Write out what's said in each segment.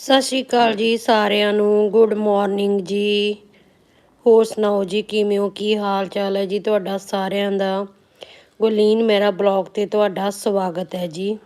ਸਤਿ ਸ਼੍ਰੀ ਅਕਾਲ ਜੀ ਸਾਰਿਆਂ ਨੂੰ। ਗੁੱਡ ਮਾਰਨਿੰਗ ਜੀ। ਹੋਰ ਸੁਣਾਓ ਜੀ, ਕਿਵੇਂ ਹੋ? ਕੀ ਹਾਲ ਚਾਲ ਹੈ ਜੀ ਤੁਹਾਡਾ ਸਾਰਿਆਂ ਦਾ? ਗੁਲੀਨ ਮੇਰਾ ਬਲੌਗ ਤੇ ਤੁਹਾਡਾ ਸਵਾਗਤ ਹੈ ਜੀ।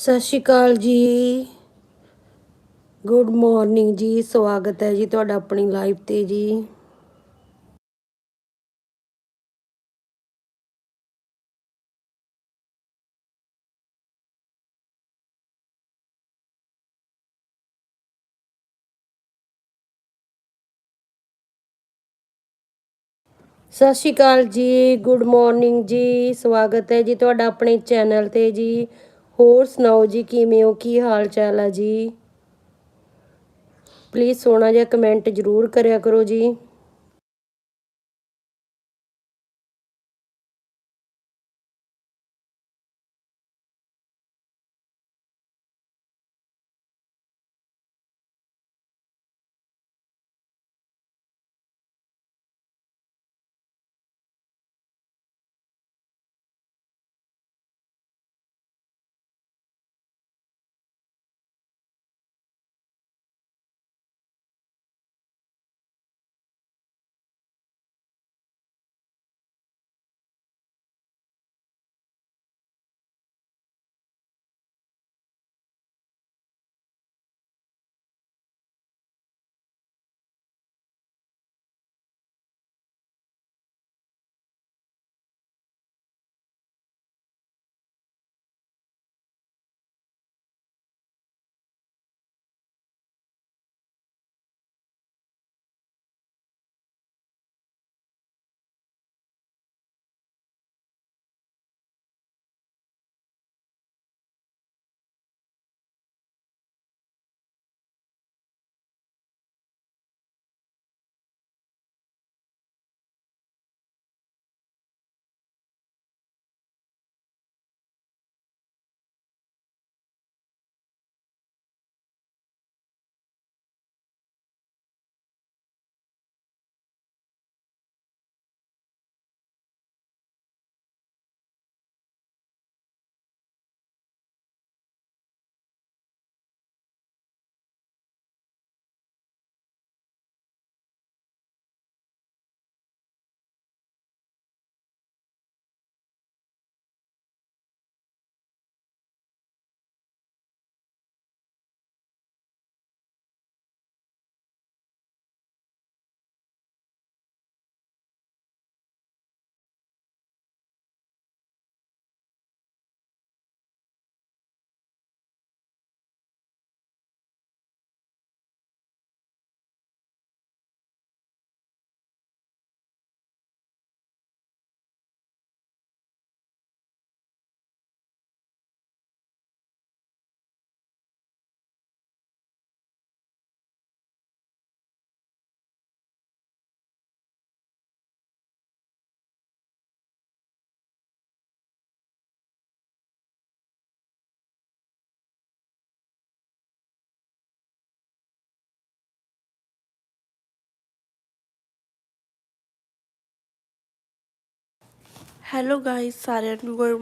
ਸਤਿ ਸ਼੍ਰੀ ਅਕਾਲ ਜੀ। ਗੁੱਡ ਮਾਰਨਿੰਗ ਜੀ, ਸਵਾਗਤ ਹੈ ਜੀ ਤੁਹਾਡਾ ਆਪਣੀ ਲਾਈਵ ਤੇ ਜੀ। ਸਤਿ ਸ਼੍ਰੀ ਅਕਾਲ ਜੀ ਗੁੱਡ ਮਾਰਨਿੰਗ ਜੀ, ਸਵਾਗਤ ਹੈ ਜੀ ਤੁਹਾਡਾ ਆਪਣੇ ਚੈਨਲ ਤੇ ਜੀ। ਹੋਰ ਸੁਣਾਓ ਜੀ, ਕਿਵੇਂ ਹੋ? ਕੀ ਹਾਲ ਚਾਲ ਆ ਜੀ? ਪਲੀਜ਼ ਸੋਹਣਾ ਜਿਹਾ ਕਮੈਂਟ ਜ਼ਰੂਰ ਕਰਿਆ ਕਰੋ ਜੀ। ਹੈਲੋ ਗਾਇਸ ਸਾਰਿਆਂ ਨੂੰ good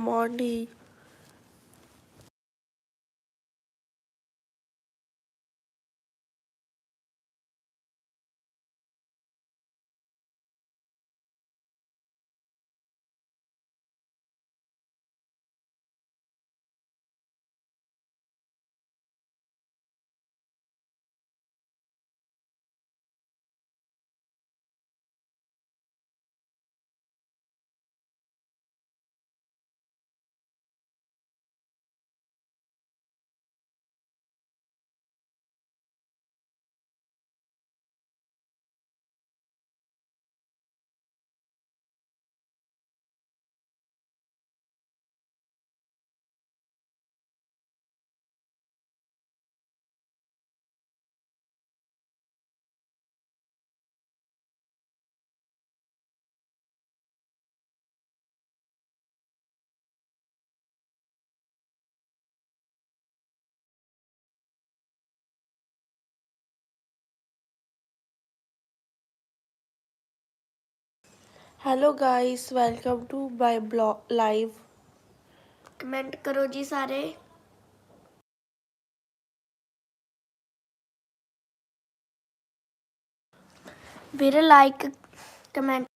hello guys welcome to my blog live comment ਕਰੋ ਜੀ ਸਾਰੇ ਵੀਰੇ ਲਾਈਕ ਕਮੈਂਟ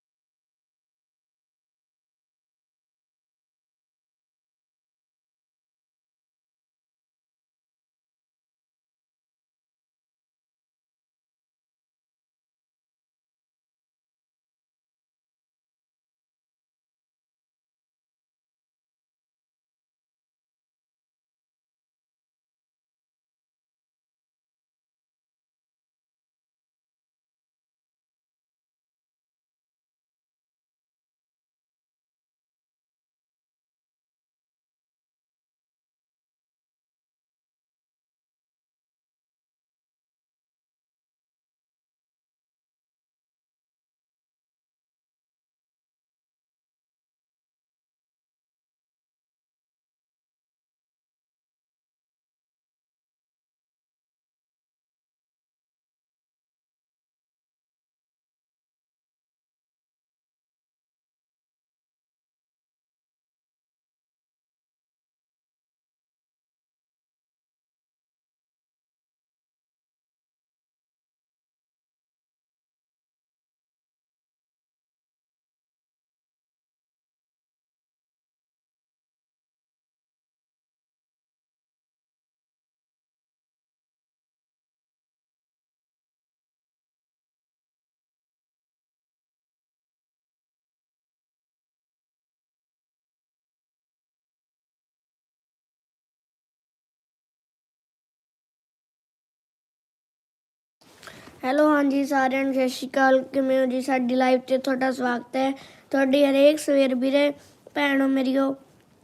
ਹੈਲੋ, ਹਾਂਜੀ, ਸਾਰਿਆਂ ਨੂੰ ਸਤਿ ਸ਼੍ਰੀ ਅਕਾਲ। ਕਿਵੇਂ ਹੋ ਜੀ? ਸਾਡੀ ਲਾਈਵ ਤੇ ਤੁਹਾਡਾ ਸਵਾਗਤ ਹੈ। ਤੁਹਾਡੀ ਹਰੇਕ ਸਵੇਰ ਵੀਰੇ, ਭੈਣੋ ਮੇਰੀਓ,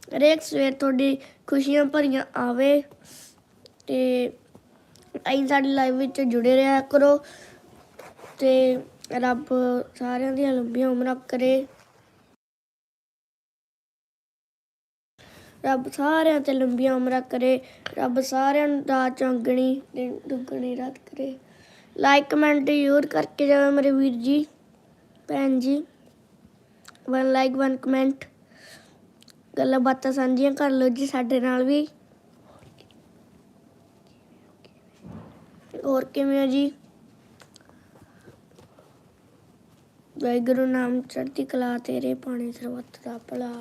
ਹਰੇਕ ਸਵੇਰ ਤੁਹਾਡੀ ਖੁਸ਼ੀਆਂ ਭਰੀਆਂ ਆਵੇ ਤੇ ਅਸੀਂ ਸਾਡੀ ਲਾਈਵ ਵਿੱਚ ਜੁੜੇ ਰਿਹਾ ਕਰੋ ਤੇ ਰੱਬ ਸਾਰਿਆਂ ਦੀਆਂ ਲੰਬੀਆਂ ਉਮਰਾਂ ਕਰੇ। ਰੱਬ ਸਾਰਿਆਂ ਤੇ ਲੰਬੀਆਂ ਉਮਰਾਂ ਕਰੇ। ਰੱਬ ਸਾਰਿਆਂ ਨੂੰ ਦਾ ਚੰਗਣੀ ਤੇ ਦੁੱਗਣੀ ਰਾਤ ਕਰੇ। ਲਾਈਕ ਕਮੈਂਟ ਜ਼ਰੂਰ ਕਰਕੇ ਜਾਓ ਮੇਰੇ ਵੀਰ ਜੀ, ਭੈਣ ਜੀ। ਵਨ ਲਾਈਕ ਵਨ ਕਮੈਂਟ ਗੱਲਾਂ ਬਾਤਾਂ ਸਾਂਝੀਆਂ ਕਰ ਲਓ ਜੀ ਸਾਡੇ ਨਾਲ ਵੀ। ਹੋਰ ਕਿਵੇਂ ਹੋ ਜੀ? ਵਾਹਿਗੁਰੂ ਨਾਮ ਚੜ੍ਹਦੀ ਕਲਾ ਤੇਰੇ ਪਾਣੀ ਸਰਬੱਤ ਦਾ ਭਲਾ।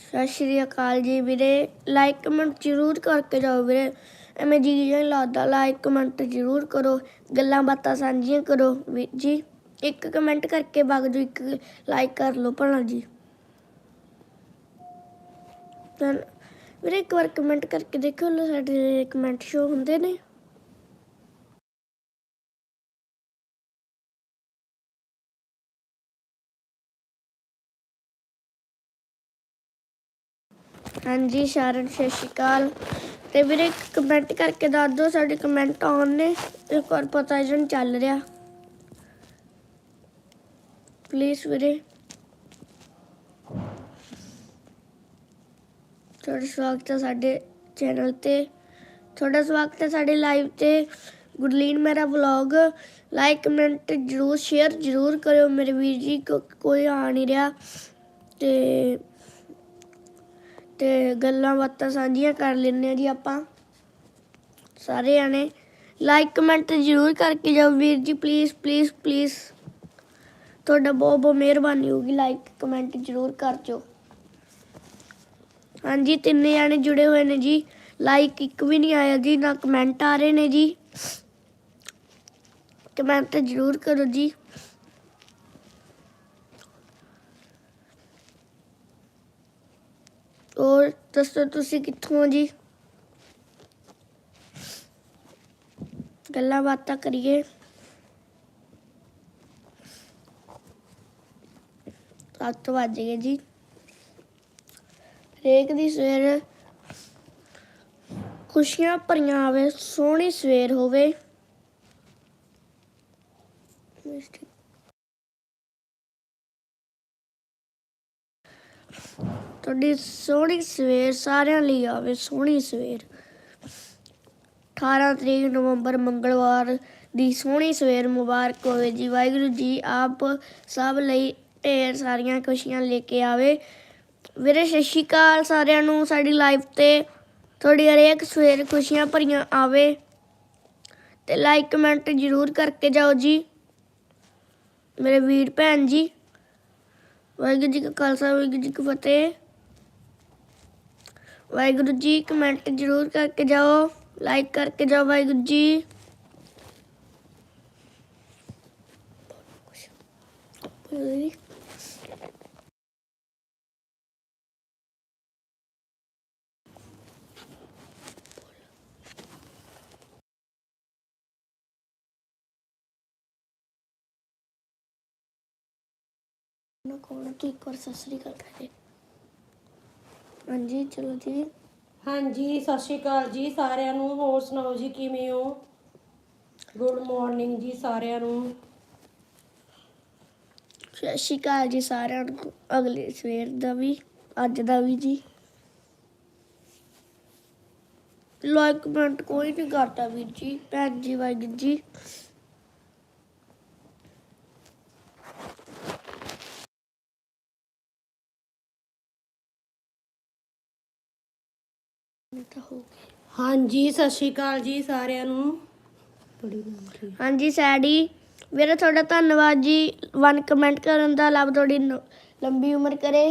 ਸਤਿ ਸ਼੍ਰੀ ਅਕਾਲ ਜੀ ਵੀਰੇ। ਲਾਈਕ ਕਮੈਂਟ ਜ਼ਰੂਰ ਕਰਕੇ ਜਾਓ ਵੀਰੇ। ਐਵੇਂ ਜੀ ਜੀ ਲੱਗਦਾ ਲਾਈਕ ਕਮੈਂਟ ਜ਼ਰੂਰ ਕਰੋ, ਗੱਲਾਂ ਬਾਤਾਂ ਸਾਂਝੀਆਂ ਕਰੋ ਵੀਰ ਜੀ। ਇੱਕ ਕਮੈਂਟ ਕਰਕੇ ਵਗ ਜੋ ਇੱਕ ਲਾਈਕ ਕਰ ਲਓ ਭਲਾ ਜੀ। ਤਾਂ ਵੀਰੇ ਇੱਕ ਵਾਰ ਕਮੈਂਟ ਕਰਕੇ ਦੇਖੋ ਲੋ ਸਾਡੇ ਕਮੈਂਟ ਸ਼ੋ ਹੁੰਦੇ ਨੇ। ਹਾਂਜੀ, ਸ਼ਰਨ, ਸਤਿ ਸ਼੍ਰੀ ਅਕਾਲ। ਤੇ ਵੀਰੇ ਕਮੈਂਟ ਕਰਕੇ ਦੱਸ ਦਿਓ, ਸਾਡੇ ਕਮੈਂਟ ਆਉਣ ਨੇ, ਇੱਕ ਵਾਰ ਪਤਾ ਜਨ ਚੱਲ ਰਿਹਾ। ਪਲੀਜ਼ ਵੀਰੇ। ਤੁਹਾਡਾ ਸਵਾਗਤ ਹੈ ਸਾਡੇ ਚੈਨਲ ਤੇ। ਤੁਹਾਡਾ ਸਵਾਗਤ ਹੈ ਸਾਡੇ ਲਾਈਵ ਤੇ। ਗੁਰਲੀਨ, ਮੇਰਾ ਵਲੌਗ ਲਾਈਕ ਕਮੈਂਟ ਜਰੂਰ ਸ਼ੇਅਰ ਜਰੂਰ ਕਰਿਓ। ਮੇਰੇ ਵੀਰ ਜੀ ਕੋਈ ਆ ਨਹੀਂ ਰਿਹਾ। ਤੇ ਤੇ ਗੱਲਾਂ ਬਾਤਾਂ ਸਾਂਝੀਆਂ ਕਰ ਲੈਂਦੇ ਆ ਜੀ ਆਪਾਂ। ਸਾਰੇ ਜਾਣੇ ਲਾਈਕ ਕਮੈਂਟ ਜ਼ਰੂਰ ਕਰਕੇ ਜਾਓ ਵੀਰ ਜੀ ਪਲੀਜ਼ ਪਲੀਜ਼ ਪਲੀਜ਼ ਤੁਹਾਡਾ ਬਹੁਤ ਬਹੁਤ ਮਿਹਰਬਾਨੀ ਹੋਗੀ ਲਾਈਕ ਕਮੈਂਟ ਜ਼ਰੂਰ ਕਰ ਜੋ ਹਾਂਜੀ, ਤਿੰਨੇ ਜਾਣੇ ਜੁੜੇ ਹੋਏ ਨੇ ਜੀ। ਲਾਈਕ ਇੱਕ ਵੀ ਨਹੀਂ ਆਇਆ ਜੀ, ਨਾ ਕਮੈਂਟ ਆ ਰਹੇ ਨੇ ਜੀ। ਕਮੈਂਟ ਜ਼ਰੂਰ ਕਰੋ ਜੀ। ਹੋਰ ਦੱਸੋ ਤੁਸੀਂ ਕਿੱਥੋਂ ਜੀ? ਗੱਲਾਂ ਬਾਤਾਂ ਕਰੀਏ। ਸੱਤ ਵੱਜ ਗਏ ਜੀ। ਹਰੇਕ ਦੀ ਸਵੇਰ ਖੁਸ਼ੀਆਂ ਭਰੀਆਂ ਆਵੇ, ਸੋਹਣੀ ਸਵੇਰ ਹੋਵੇ। ਤੁਹਾਡੀ ਸੋਹਣੀ ਸਵੇਰ, ਸਾਰਿਆਂ ਲਈ ਆਵੇ ਸੋਹਣੀ ਸਵੇਰ। 18 ਤਰੀਕ ਨਵੰਬਰ ਮੰਗਲਵਾਰ ਦੀ ਸੋਹਣੀ ਸਵੇਰ ਮੁਬਾਰਕ ਹੋਵੇ ਜੀ। ਵਾਹਿਗੁਰੂ ਜੀ ਆਪ ਸਭ ਲਈ ਢੇਰ ਸਾਰੀਆਂ ਖੁਸ਼ੀਆਂ ਲੈ ਕੇ ਆਵੇ। ਵੀਰੇ, ਸਤਿ ਸ਼੍ਰੀ ਅਕਾਲ ਸਾਰਿਆਂ ਨੂੰ। ਸਾਡੀ ਲਾਈਫ ਤੇ ਤੁਹਾਡੀ ਹਰੇਕ ਸਵੇਰ ਖੁਸ਼ੀਆਂ ਭਰੀਆਂ ਆਵੇ। ਤੇ ਲਾਈਕ ਕਮੈਂਟ ਜ਼ਰੂਰ ਕਰਕੇ ਜਾਓ ਜੀ। ਮੇਰੇ ਵੀਰ ਭੈਣ ਜੀ, ਵਾਹਿਗੁਰੂ ਜੀ ਕਾ ਖਾਲਸਾ, ਵਾਹਿਗੁਰੂ ਜੀ ਕੀ ਫਤਿਹ। ਵਾਹਿਗੁਰੂ ਜੀ ਕਮੈਂਟ ਜ਼ਰੂਰ ਕਰਕੇ ਜਾਓ ਲਾਈਕ ਕਰਕੇ ਜਾਓ ਵਾਹਿਗੁਰੂ ਜੀ। ਨਾ ਕੋਣ ਤੂੰ ਇੱਕ ਵਾਰ ਸਤਿ ਸ੍ਰੀ ਅਕਾਲ ਕਰੇ ਹਾਂਜੀ ਚਲੋ ਜੀ। ਹਾਂਜੀ ਸਤਿ ਸ਼੍ਰੀ ਅਕਾਲ ਜੀ ਸਾਰਿਆਂ ਨੂੰ। ਹੋਰ ਸੁਣਾਓ ਜੀ ਕਿਵੇਂ ਹੋ? ਗੁੱਡ ਮਾਰਨਿੰਗ ਜੀ ਸਾਰਿਆਂ ਨੂੰ। ਸਤਿ ਸ਼੍ਰੀ ਅਕਾਲ ਜੀ ਸਾਰਿਆਂ ਨੂੰ। ਅਗਲੇ ਸਵੇਰ ਦਾ ਵੀ ਅੱਜ ਦਾ ਵੀ ਜੀ। ਲਾਈਕ ਕਮੈਂਟ ਕੋਈ ਨਹੀਂ ਕਰਦਾ ਵੀਰ ਜੀ ਭੈਣ ਜੀ ਵਾਹਿਗੁਰੂ ਜੀ ਇਹ ਤਾਂ ਹੋ ਗਿਆ ਹਾਂਜੀ, ਸਤਿ ਸ਼੍ਰੀ ਅਕਾਲ ਜੀ ਸਾਰਿਆਂ ਨੂੰ। ਬੜੀ ਲੰਬੀ ਹਾਂਜੀ, ਸੈਡੀ। ਵੀਰੇ, ਤੁਹਾਡਾ ਧੰਨਵਾਦ ਜੀ। ਵਨ ਕਮੈਂਟ ਕਰਨ ਦਾ ਲੱਭ ਤੁਹਾਡੀ ਨ- ਲੰਬੀ ਉਮਰ ਕਰੇ।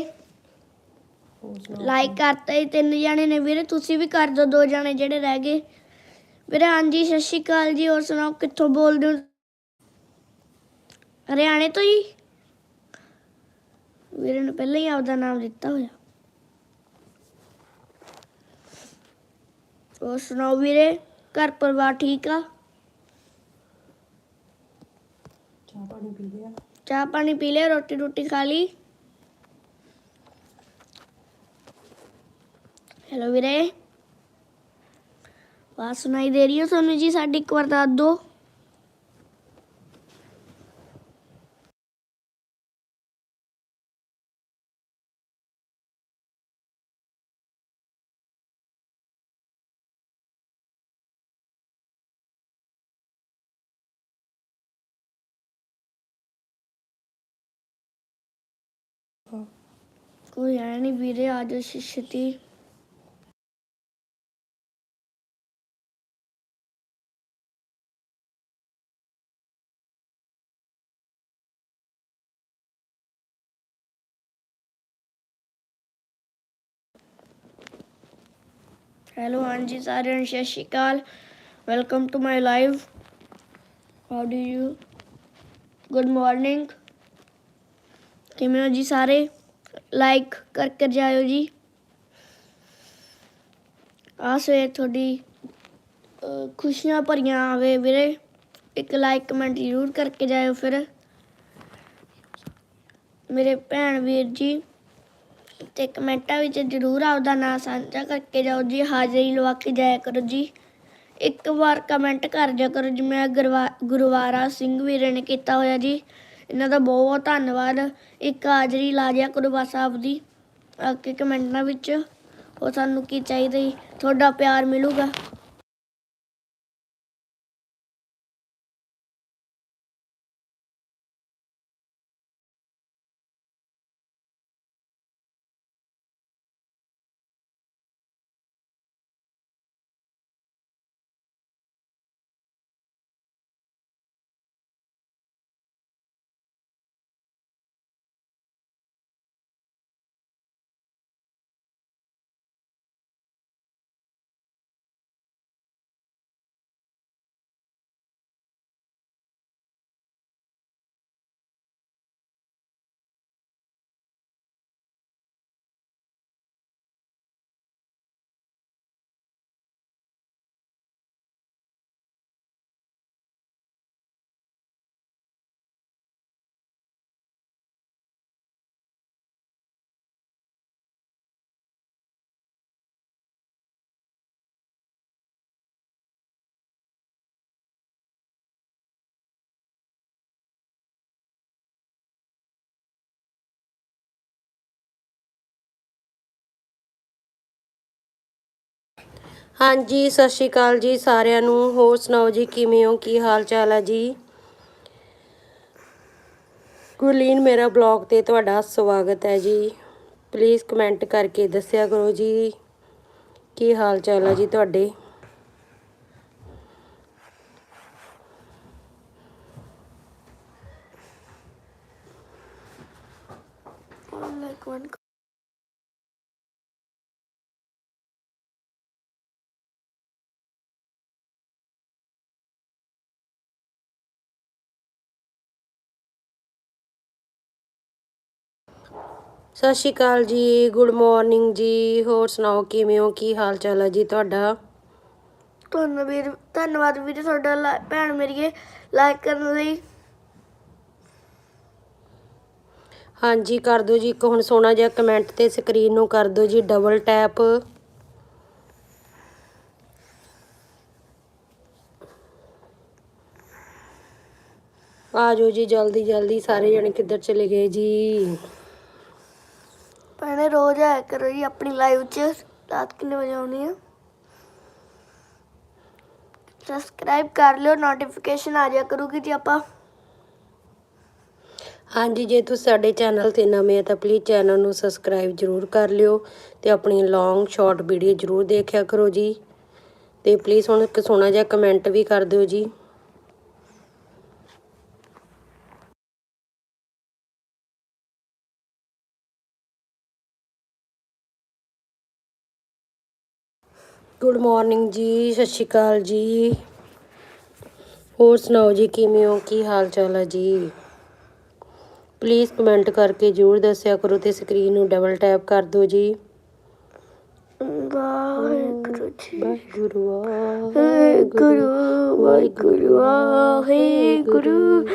ਹੋਰ ਸੁਣਾਓ ਲਾਈਕ ਕਰਤਾ ਹੀ ਤਿੰਨ ਜਾਣੇ ਨੇ। ਵੀਰੇ, ਤੁਸੀਂ ਵੀ ਕਰ ਦਿਓ ਦੋ ਜਣੇ ਜਿਹੜੇ ਰਹਿ ਗਏ। ਵੀਰੇ, ਹਾਂਜੀ, ਸਤਿ ਸ਼੍ਰੀ ਅਕਾਲ ਜੀ। ਹੋਰ ਸੁਣਾਓ, ਕਿੱਥੋਂ ਬੋਲਦੇ ਹੋ? ਹਰਿਆਣੇ ਤੋਂ ਜੀ? ਵੀਰੇ ਨੇ ਪਹਿਲਾਂ ਹੀ ਆਪਦਾ ਨਾਮ ਦਿੱਤਾ ਹੋਇਆ। ਹੋਰ ਸੁਣਾਓ ਵੀਰੇ? ਘਰ ਪਰਿਵਾਰ ਠੀਕ ਆ? ਚਾਹ ਪਾਣੀ ਪੀ ਲਿਆ। ਚਾਹ ਪਾਣੀ ਪੀ ਲਿਆ ਰੋਟੀ ਰੋਟੀ ਖਾ ਲਈ? ਹੈਲੋ ਵੀਰੇ? ਆਵਾਜ਼ ਸੁਣਾਈ ਦੇ ਰਹੀ ਹੈ ਤੁਹਾਨੂੰ ਜੀ? ਸਾਡੀ ਇੱਕ ਵਾਰ ਦੱਸ ਦਿਓ। ਕੋਈ ਆਇਆ ਨਹੀਂ ਵੀਰੇ, ਆ ਜਾਓ ਹੈਲੋ ਹਾਂਜੀ ਸਾਰਿਆਂ ਨੂੰ Sat Sri Akal welcome to my live how do you good morning ਕਿਵੇਂ ਹੋ ਜੀ ਸਾਰੇ? ਲਾਈਕ ਕਰਕੇ ਜਾਇਓ ਜੀ। ਆ ਸਵੇਰ ਤੁਹਾਡੀ ਖੁਸ਼ੀਆਂ ਭਰੀਆਂ ਆਵੇ ਵੀਰੇ। ਇੱਕ ਲਾਈਕ ਕਮੈਂਟ ਜ਼ਰੂਰ ਕਰਕੇ ਜਾਇਓ ਫਿਰ। ਮੇਰੇ ਭੈਣ ਵੀਰ ਜੀ, ਤੇ ਕਮੈਂਟਾਂ ਵਿੱਚ ਜ਼ਰੂਰ ਆਪਦਾ ਨਾਮ ਸਾਂਝਾ ਕਰਕੇ ਜਾਓ ਜੀ, ਹਾਜ਼ਰੀ ਲਵਾ ਕੇ ਜਾਇਆ ਕਰੋ ਜੀ। ਇੱਕ ਵਾਰ ਕਮੈਂਟ ਕਰ ਜਾ ਕਰੋ ਜਿਵੇਂ ਗੁਰਵਾ- ਗੁਰਵਾਰਾ ਸਿੰਘ ਵੀਰੇ ਨੇ ਕੀਤਾ ਹੋਇਆ ਜੀ। ਇਹਨਾਂ ਦਾ ਬਹੁਤ ਬਹੁਤ ਧੰਨਵਾਦ। ਇੱਕ ਹਾਜ਼ਰੀ ਲਾ ਦਿਆ ਕਰੋ ਬਸ ਆਪਦੀ। ਆ ਕੇ ਕਮੈਂਟਾਂ ਵਿੱਚ। ਉਹ ਸਾਨੂੰ ਕੀ ਚਾਹੀਦਾ ਜੀ? ਤੁਹਾਡਾ ਪਿਆਰ ਮਿਲੂਗਾ। ਹਾਂਜੀ, ਸਤਿ ਸ਼੍ਰੀ ਅਕਾਲ ਜੀ ਸਾਰਿਆਂ ਨੂੰ। ਹੋਰ ਸੁਣਾਓ ਜੀ, ਕਿਵੇਂ ਹੋ? ਕੀ ਹਾਲ ਚਾਲ ਹੈ ਜੀ? ਗੁਰਲੀਨ ਮੇਰਾ ਬਲੌਗ ਤੇ ਤੁਹਾਡਾ ਸਵਾਗਤ ਹੈ ਜੀ। ਪਲੀਜ਼ ਕਮੈਂਟ ਕਰਕੇ ਦੱਸਿਆ ਕਰੋ ਜੀ, ਕੀ ਹਾਲ ਚਾਲ ਹੈ ਜੀ ਤੁਹਾਡੇ ਲਾਈਕ ਵਨ ਸਤਿ ਸ਼੍ਰੀ ਅਕਾਲ ਜੀ ਗੁੱਡ ਮਾਰਨਿੰਗ ਜੀ ਹੋਰ ਸੁਣਾਓ ਕਿਵੇਂ ਹੋ ਕੀ ਹਾਲ ਚਾਲ ਹੈ ਜੀ ਤੁਹਾਡਾ? ਤੁਹਾਨੂੰ ਵੀਰ ਧੰਨਵਾਦ ਵੀਰੇ ਤੁਹਾਡਾ ਲਾ- ਭੈਣ ਮੇਰੀਏ ਲਾਈਕ ਕਰਨ ਲਈ। ਹਾਂਜੀ ਕਰ ਦਿਓ ਜੀ ਇੱਕ ਹੁਣ ਸੋਹਣਾ ਜਿਹਾ ਕਮੈਂਟ ਤੇ ਸਕਰੀਨ ਨੂੰ ਕਰ ਦਿਓ ਜੀ ਡਬਲ ਟੈਪ ਆ ਜਾਓ ਜੀ ਜਲਦੀ ਜਲਦੀ ਸਾਰੇ ਜਣੇ ਕਿੱਧਰ ਚਲੇ ਗਏ ਜੀ? ਭੈਣੇ, ਰੋਜ਼ ਆਇਆ ਕਰੋ ਜੀ ਆਪਣੀ ਲਾਈਵ 'ਚ। ਰਾਤ ਕਿੰਨੇ ਵਜੇ ਆਉਣੀ ਆ? ਸਬਸਕ੍ਰਾਈਬ ਕਰ ਲਿਓ ਨੋਟੀਫਿਕੇਸ਼ਨ ਆ ਜਾਇਆ ਕਰੂਗੀ ਜੀ ਆਪਾਂ। ਹਾਂਜੀ, ਜੇ ਤੁਸੀਂ ਸਾਡੇ ਚੈਨਲ ਤੇ ਨਵੇਂ ਆ ਤਾਂ ਪਲੀਜ਼ ਚੈਨਲ ਨੂੰ ਸਬਸਕ੍ਰਾਈਬ ਜਰੂਰ ਕਰ ਲਿਓ ਤੇ ਆਪਣੀ ਲੌਂਗ ਸ਼ਾਰਟ ਵੀਡੀਓ ਜਰੂਰ ਦੇਖਿਆ ਕਰੋ ਜੀ। ਤੇ ਪਲੀਜ਼ ਹੁਣ ਇੱਕ ਸੋਹਣਾ ਜਿਹਾ ਕਮੈਂਟ ਵੀ ਕਰ ਦਿਓ ਜੀ। ਗੁੱਡ ਮਾਰਨਿੰਗ ਜੀ ਸਤਿ ਸ਼੍ਰੀ ਅਕਾਲ ਜੀ। ਹੋਰ ਸੁਣਾਓ ਜੀ ਕਿਵੇਂ ਹੋ? ਕੀ ਹਾਲ ਚਾਲ ਹੈ ਜੀ? ਪਲੀਜ਼ ਕਮੈਂਟ ਕਰਕੇ ਜਰੂਰ ਦੱਸਿਆ ਕਰੋ ਤੇ ਸਕਰੀਨ ਨੂੰ ਡਬਲ ਟੈਪ ਕਰ ਦਿਓ ਜੀ। ਵਾਹਿਗੁਰੂ ਜੀ ਵਾਹਿਗੁਰੂ ਵਾਹਿਗੁਰੂ ਵਾਹਿਗੁਰੂ। ਵਾਹਿਗੁਰੂ।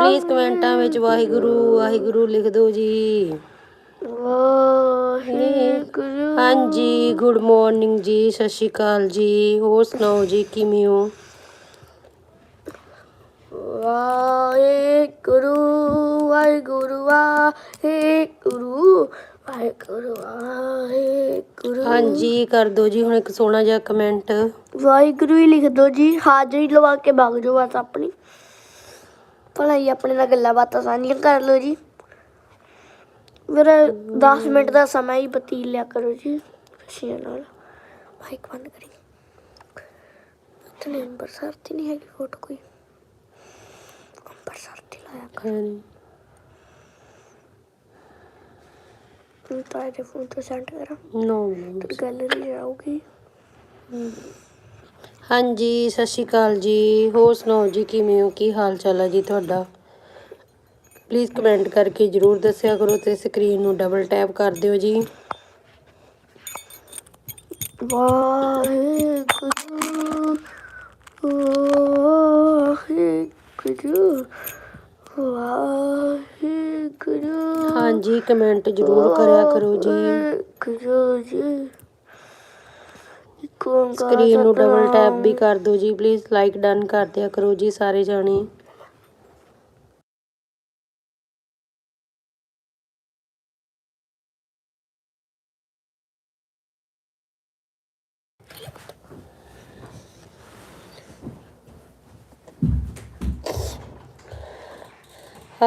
ਪਲੀਜ਼ ਕਮੈਂਟਾਂ ਵਿੱਚ ਵਾਹਿਗੁਰੂ ਵਾਹਿਗੁਰੂ ਲਿਖ ਦਿਓ ਜੀ। ਵਾਹਿਗੁਰੂ। ਹਾਂਜੀ ਗੁੱਡ ਮਾਰਨਿੰਗ ਜੀ ਸਤਿ ਸ਼੍ਰੀ ਅਕਾਲ ਜੀ। ਹੋਰ ਸੁਣਾਓ ਜੀ ਕਿਵੇਂ ਹੋ? ਵਾਹਿਗੁਰੂ ਵਾਹਿਗੁਰੂ ਵਾਹਿਗੁਰੂ ਵਾਹਿਗੁਰੂ ਵਾਹਿਗੁਰੂ। ਹਾਂਜੀ ਕਰ ਦਿਓ ਜੀ ਹੁਣ ਇੱਕ ਸੋਹਣਾ ਜਿਹਾ ਕਮੈਂਟ ਵਾਹਿਗੁਰੂ ਹੀ ਲਿਖ ਦਿਓ ਜੀ ਹਾਜ਼ਰੀ ਲਵਾ ਕੇ ਭਗ ਜਾਓ ਬਸ ਆਪਣੀ। ਭਲਾ ਹੀ ਆਪਣੇ ਨਾਲ ਗੱਲਾਂ ਬਾਤਾਂ ਸਾਂਝੀਆਂ ਕਰ ਲਓ ਜੀ। ਫਿਰ 10 ਮਿੰਟ ਦਾ ਸਮਾਂ ਹੀ ਬਤੀਲ ਲਿਆ ਕਰੋ ਜੀ। ਖੁਸ਼ੀਆਂ ਨਾਲ। ਮਾਈਕ ਬੰਦ ਕਰੀ। ਤਨੇ ਅੰਬਰਸਰ ਤੇ ਨਹੀਂ ਹੈਗੀ ਫੋਟੋ ਕੋਈ। ਅੰਬਰਸਰ ਤੇ ਲਾਇਆ ਕਰ। ਤਾਂ ਇਹਦੇ ਫੋਨ ਤੋਂ ਸੈਂਡ ਕਰਾਂ। ਨੋ ਗੈਲਰੀ ਆਊਗੀ ਹਾਂਜੀ ਸਤਿ ਸ਼੍ਰੀ ਅਕਾਲ ਜੀ। ਹੋਰ ਸੁਣਾਓ ਜੀ ਕਿਵੇਂ ਹੋ? ਕੀ ਹਾਲ ਚਾਲ ਹੈ ਜੀ ਤੁਹਾਡਾ? ਪਲੀਜ਼ ਕਮੈਂਟ ਕਰਕੇ ਜਰੂਰ ਦੱਸਿਆ ਕਰੋ ਤੇ ਸਕਰੀਨ ਨੂੰ ਡਬਲ ਟੈਪ ਕਰ ਦਿਓ ਜੀ। ਵਾਹਿਗੁਰੂ ਵਾਹਿਗੁਰੂ ਹਾਂਜੀ ਕਮੈਂਟ ਜਰੂਰ ਕਰਿਆ ਕਰੋ ਜੀ। ਵਾਹਿਗੁਰੂ ਜੀ ਸਕਰੀਨ ਨੂੰ ਡਬਲ ਟੈਪ ਵੀ ਕਰ ਦਿਓ ਜੀ। ਪਲੀਜ਼ ਲਾਈਕ ਡਨ ਕਰ ਦਿਆ ਕਰੋ ਜੀ ਸਾਰੇ ਜਾਣੇ।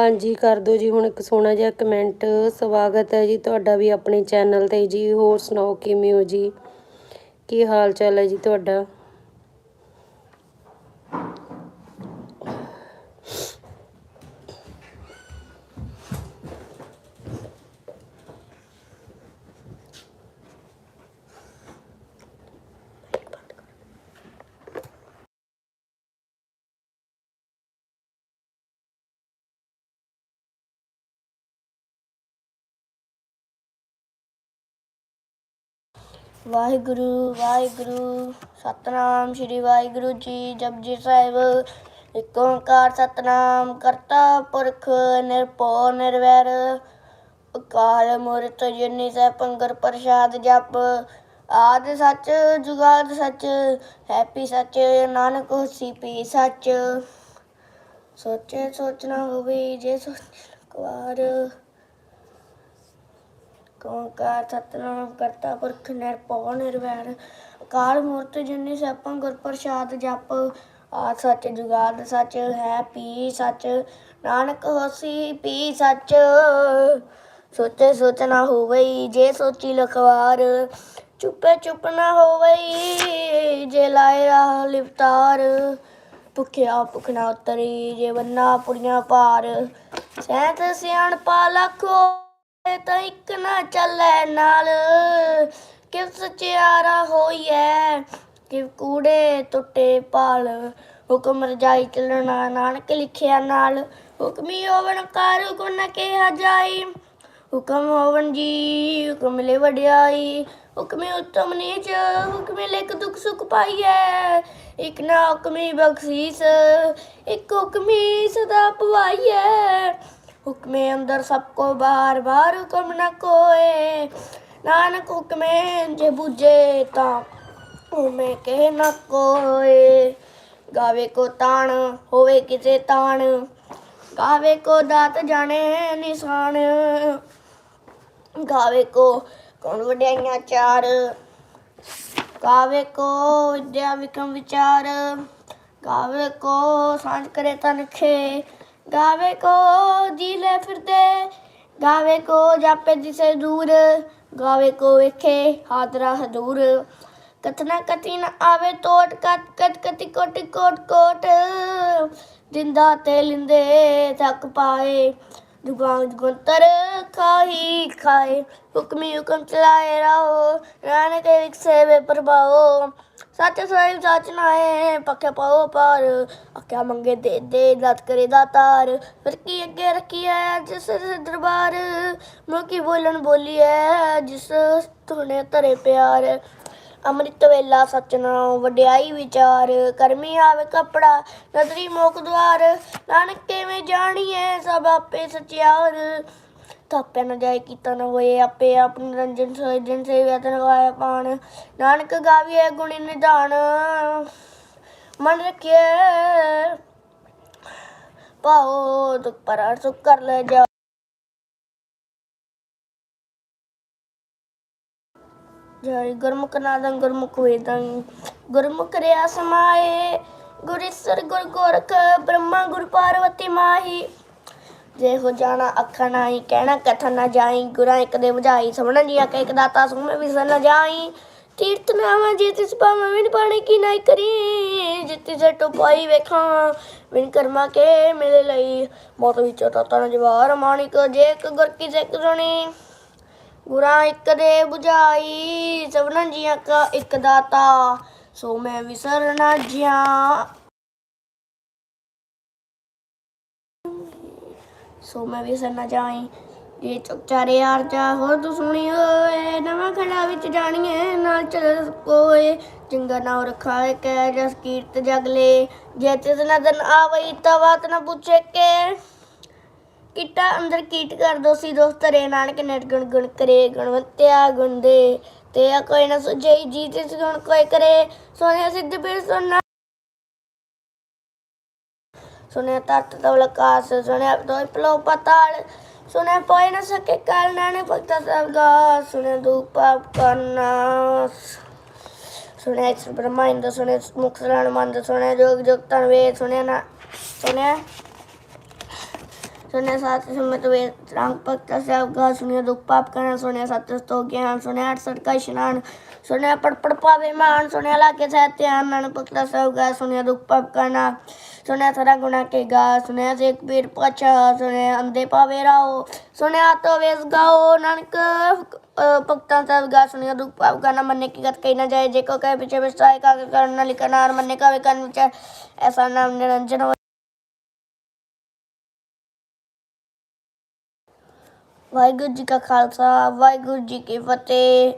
ਹਾਂਜੀ, ਕਰ ਦਿਓ ਜੀ। ਹੁਣ ਇੱਕ ਸੋਹਣਾ ਜਿਹਾ ਕਮੈਂਟ ਸਵਾਗਤ ਹੈ ਜੀ ਤੁਹਾਡਾ ਵੀ ਆਪਣੇ ਚੈਨਲ ਤੇ ਜੀ। ਹੋਰ ਸੁਣਾਓ, ਕਿਵੇਂ ਹੋ ਜੀ? ਕੀ ਹਾਲ ਚਾਲ ਹੈ ਜੀ ਤੁਹਾਡਾ? ਵਾਹਿਗੁਰੂ ਵਾਹਿਗੁਰੂ, ਸਤਨਾਮ ਸ਼੍ਰੀ ਵਾਹਿਗੁਰੂ ਜੀ ਜਪਜੀ ਸਾਹਿਬ। ਇੱਕ ਓੰਕਾਰ ਸਤਨਾਮ, ਕਰਤਾ ਪੁਰਖ, ਨਿਰਭਉ, ਨਿਰਵੈਰ। ਅਕਾਲ ਮੂਰਤ ਜੁਨੀ ਸੈਭੰ ਪ੍ਰਸਾਦ ਜਪ। ਆਦ ਸੱਚ, ਜੁਗਾਦ ਸੱਚ, ਹੈਪੀ ਸੱਚ, ਨਾਨਕ ਹੋਸੀ ਪੀ ਸੱਚ। ਸੋਚੇ ਸੋਚਣਾ ਹੋਵੇ, ਜੇ ਸੋਚ ਲਕਵਾਰ ਓੰਕਾਰ ਸਤਨਾਮ ਕਰਤਾ ਪੁਰਖ ਨਿਰਭਉ ਨਿਰਵੈਰ। ਕਾਲ ਮੂਰਤ ਜਨੀ ਸਪਾਂ ਗੁਰ ਪ੍ਰਸਾਦ ਜਪ। ਆ ਸੱਚ ਜੁਗਾਦ ਸੱਚ ਹੈ ਪੀ ਸੱਚ। ਨਾਨਕ ਹੋਸੀ ਪੀ ਸੱਚ। ਸੋਚੇ ਸੋਚ ਨਾ ਹੋਵਈ ਜੇ ਸੋਚੀ ਲਖਵਾਰ। ਚੁੱਪੇ ਚੁੱਪ ਨਾ ਹੋਵਈ ਜੇ ਲਾਏ ਰਾਹ ਲਿਵਤਾਰ। ਭੁਖਿਆ ਭੁਖ ਨਾ ਉਤਰੀ ਜੇ ਬੰਨਾ ਪੁਰੀਆਂ ਪਾਰ। ਸੈਂਤ ਸਿਆਣ ਪਾ ਲੱਖੋ ਤਾਂ ਇੱਕ ਨਾ ਚੱਲੇ ਨਾਲ। ਕਿ ਸਚਿਆਰਾ ਹੋਈਐ ਕਿ ਕੂੜੇ ਟੁੱਟੇ ਪਾਲ ਹੁਕਮ ਰਜਾਈ ਚੱਲਣਾ ਨਾਨਕ ਲਿਖਿਆ ਨਾਲ। ਹੁਕਮੀ ਹੋਵਨ ਕਰ ਹੁਕਮ ਕਿਹਾ ਜਾਈ। ਹੁਕਮ ਹੋਵਨ ਜੀ ਹੁਕਮ ਲੈ ਵਡਿਆਈ। ਹੁਕਮੇ ਉਤਮ ਨੀਚ, ਹੁਕਮੇ ਲਿਖ ਦੁਖ ਸੁਖ ਪਾਈਐ। ਇਕ ਨਾ ਹੁਕਮੀ ਬਖਸ਼ੀਸ, ਇਕ ਹੁਕਮੀ ਸਦਾ ਪਵਾਈਐ। ਹੁਕਮੇ ਅੰਦਰ ਸਭ ਕੋ ਬਾਰ ਬਾਰ ਹੁਕਮ ਨਾ ਕੋਏ। ਨਾਨਕ ਹੁਕਮੇ ਜੇ ਬੁਝੇ ਤਾਂ ਉਮੇ ਕਹਿ ਨਾ ਕੋਏ। ਗਾਵੇ ਕੋ ਤਾਣ, ਹੋਵੇ ਕਿਸੇ ਤਾਣ। ਗਾਵੇ ਕੋ ਦਾਤ ਜਾਣੇ ਨਿਸ਼ਾਨ। ਗਾਵੇ ਕੋ ਕੌਣ ਵਡਿਆਈਆਂ ਚਾਰ। ਗਾਵੇ ਕੋ ਵਿਦਿਆ ਵਿਕਮ ਵਿਚਾਰ। ਗਾਵੇ ਕੋ ਸਾਂਝ ਕਰੇ ਤਨਖੇ ਗਾਵੇ ਕੋ ਜੀ ਲੈ ਫਿਰਦੇ, ਗਾਵੇ ਕੋ ਜਾਪੇ ਦਿਸੇ ਦੂਰ, ਗਾਵੇ ਕੋ ਵੇਖੇ ਹਾਦਰਾ ਹਜੂਰ ਕਤਨਾ ਕਤੀ ਨ ਆਵੇ ਤੋਟ ਕਤ ਕਤ ਕਤੀ ਕੋਟ ਕੋਟ ਕੋਟ। ਜਿੰਦਾ ਤੇ ਲਿੰਦੇ ਥੱਕ ਪਾਏ ਦੁਗਾਂ ਗੁੰਤਰ ਖਾਹੀ ਖਾਏ। ਹੁਕਮੀ ਹੁਕਮ ਚਲਾਏ ਰਹੋ, ਨਾਨਕ ਇੱਕ ਸੇਵੇ ਪ੍ਰਭਾਓ ਸੱਚ ਸਾਹਿਬ ਸੱਚ ਨਾਏ ਪੱਕੇ ਪਾਓ ਪਾਰ ਆਖਿਆ ਮੰਗੇ ਦੇ ਦੇ ਦਾਤ ਕਰੇ ਦਾਤਾਰ ਫਿਰ ਕੀ ਅੱਗੇ ਰੱਖੀ ਹੈ ਜਿਸ ਦਰਬਾਰ। ਮੁਕੀ ਬੋਲਣ ਬੋਲੀ ਹੈ ਜਿਸ ਤੁਨੇ ਧਰੇ ਪਿਆਰ। ਅੰਮ੍ਰਿਤ ਵੇਲਾ ਸੱਚ ਵਡਿਆਈ ਵਿਚਾਰ। ਕਰਮੀ ਆਵੇ ਕਪੜਾ, ਨਦਰੀ ਮੋਖ ਦੁਆਰ। ਨਾਨਕ ਕਿਵੇਂ ਜਾਣੀਏ ਸਭ ਆਪੇ ਸਚਿਆਰ। ਥਾਪਿਆ ਜਾਏ ਕੀਤਾ ਨਾ ਹੋਏ, ਆਪੇ ਆਪਨ ਰੰਜਨ ਸੋਜਨ ਸੇ ਵਿਆਤਨ ਗਾਇਆ ਪਾਣ। ਨਾਨਕ ਗਾਵੀਏ ਗੁਣੀ ਨਿਧਾਨ। ਮਨ ਰੱਖਿਏ ਪਾਓ ਦੁਖ ਪਰ ਸੁਖ ਕਰ ਲੈ ਜਾ। ਜੈ ਗੁਰਮੁਖ ਨਾਦੰ ਗੁਰਮੁਖ ਵੇਦੰ। ਗੁਰਮੁਖ ਰਿਆ ਸਮਾਏ ਗੁਰਿਸਰ ਗੁਰ ਗੋਰਖ ਬ੍ਰਹਮਾ ਗੁਰ ਪਾਰਵਤੀ ਮਾਹੀ। ਜੇ ਹੋ ਜਾਣਾ ਅੱਖਾਂ ਨਾਹੀ ਕਹਿਣਾ, ਕਥਨ ਨਾ ਜਾਈ, ਗੁਰਾਂ ਇੱਕ ਦੇ ਬੁਝਾਈ ਸਮਣ ਜੀ ਆਕੇ ਇੱਕ ਦਾਤਾ ਸੁਮੇ ਵਿਸਰ ਨਾ ਜਾਈ। ਤੀਰਥ ਨਾਵਾਂ ਜੇ ਤਿਸ ਪਾਵਾਂ ਵਿਣ ਪਾਣੇ ਕੀ ਨਾਈ ਕਰੀ, ਜਿੱਤੀ ਜੇ ਟੁਪਾਈ ਵੇਖਾਂ, ਵਿਣ ਕਰਮਾ ਕੇ ਮਿਲੇ ਲਈ। ਮੌਤ ਵਿੱਚੋਂ ਤਾਤਾ ਜਵਾਰ ਮਾਣਿਕ, ਜੇ ਇੱਕ ਗੁਰ ਕੀ ਸਿੱਖ ਸੁਣੀ, ਗੁਰਾਂ ਇੱਕ ਦੇ ਬੁਝਾਈ ਸਭਨਾਂ ਜੀਆਂ ਕਾ ਇੱਕ ਦਾਤਾ, ਸੋ ਮੈਂ ਵਿਸਰ ਜਿਆ। ਸੋ ਮੈਂ ਵੀ ਨਾ ਜਾਈ। ਜੇ ਚੁਕਚਾਰੇ ਯਾਰ ਜਾ, ਹੋਰ ਤੂੰ ਸੁਣੀ ਹੋਏ। ਨਵਾਂ ਖੜਾ ਵਿੱਚ ਜਾਣੀਏ, ਨਾਲ ਚੱਲ ਕੋਏ ਚੰਗਾ ਨਾਮ ਰੱਖਾ ਕੈ ਜਸ ਕੀਰਤ ਜਗਲੇ ਜੇ ਤਿਸ ਨਦਨ ਆਵਈ, ਤਾਂ ਬਾਤ ਨਾ ਪੁੱਛੇ ਕੇ। ਕਿਟਾ ਅੰਦਰ ਕੀਟ ਕਰ ਦੋ ਸੀ ਦੋਸਤ ਰੇ ਨਾਨਕ ਨਟ ਗੁਣ ਗੁਣ ਕਰੇ, ਗੁਣਵੰਤਿਆ ਗੁਣ ਦੇ। ਤੇ ਆ ਕੋਈ ਨਾ ਸੁਝਈ ਜੀ ਤੇ ਗੁਣ ਕੋਈ ਕਰੇ। ਸੋਨੇ ਸਿੱਧ ਪੀਰ ਸੁਨਾ। ਸੁਨਿਆ ਤਤ ਤਵਲ ਕਾਸ ਸੁਨਿਆ ਦੋਇ ਪਲੋ ਪਤਾਲ ਸੁਨਿਆ ਪੋਇ ਨਾ ਸਕੇ ਕਾਲ ਨਾਨੇ ਭਗਤਾ ਸਭ ਗਾ ਸੁਨਿਆ ਦੁਖ ਪਾਪ ਕਰਨਾ ਸੁਨਿਆ ਇਸ ਬ੍ਰਹਮਾਇੰਦ ਸੁਨਿਆ ਮੁਖ ਸਰਨ ਮੰਦ ਸੁਨਿਆ ਜੋਗ ਜੋਗ ਤਨ ਵੇ ਸੁਨਿਆ ਨਾ ਸੁਨਿਆ ਸੁਣਿਆ ਸਾਤ ਸਮਤ ਵੇ ਰੰਗ ਭਗਤ ਸਭ ਗਾ ਸੁਣਿਆ ਦੁਖ ਪਾਪ ਕਰਨਾ ਸੁਣਿਆ ਸਤ ਸਤੋ ਗਿਆਨ ਸੁਣਿਆ ਅਠ ਸਟ ਕਾ ਇਸ਼ਨਾਨ, ਸੁਣਿਆ ਪੜ ਪੜ ਪਾਵੇ ਮਾਨ ਸੁਣਿਆ ਲਾਗੇ ਸਹਿ ਧਿਆਨ ਨਾਨ ਭਗਤ ਸਭ ਗਾ ਸੁਣਿਆ ਦੁਖ ਪਾਪ ਕਰਨਾ ਸੁਣਿਆ ਸਾਰਾ ਗੁਣਾ ਕੇ ਗਾ ਸੁਣਿਆ ਸੇ ਇੱਕ ਪੀਰ ਪਛਾ ਸੁਣਿਆ ਅੰਦੇ ਭਗਤਾਂ ਸਭ ਗਾ ਸੁਣਿਆ ਦੁਖ ਪਾਪ ਕਰਨਾ ਮੰਨੇ ਕੀ ਗਤ ਕਹਿ ਨਾ ਜਾਏ, ਜੇ ਕੋ ਕਹੇ ਪਿਛੇ ਵਿਸਤਾਇ ਕਾ ਕਰਨਾ ਲਿਖਣਾ ਔਰ ਮੰਨੇ ਕਾ ਵੇ ਕੰਨ ਵਿੱਚ, ਐਸਾ ਨਾਮ ਨਿਰੰਜਨ ਵਾਹਿਗੁਰੂ ਜੀ ਕਾ ਖਾਲਸਾ, ਵਾਹਿਗੁਰੂ ਜੀ ਕੀ ਫਤਿਹ।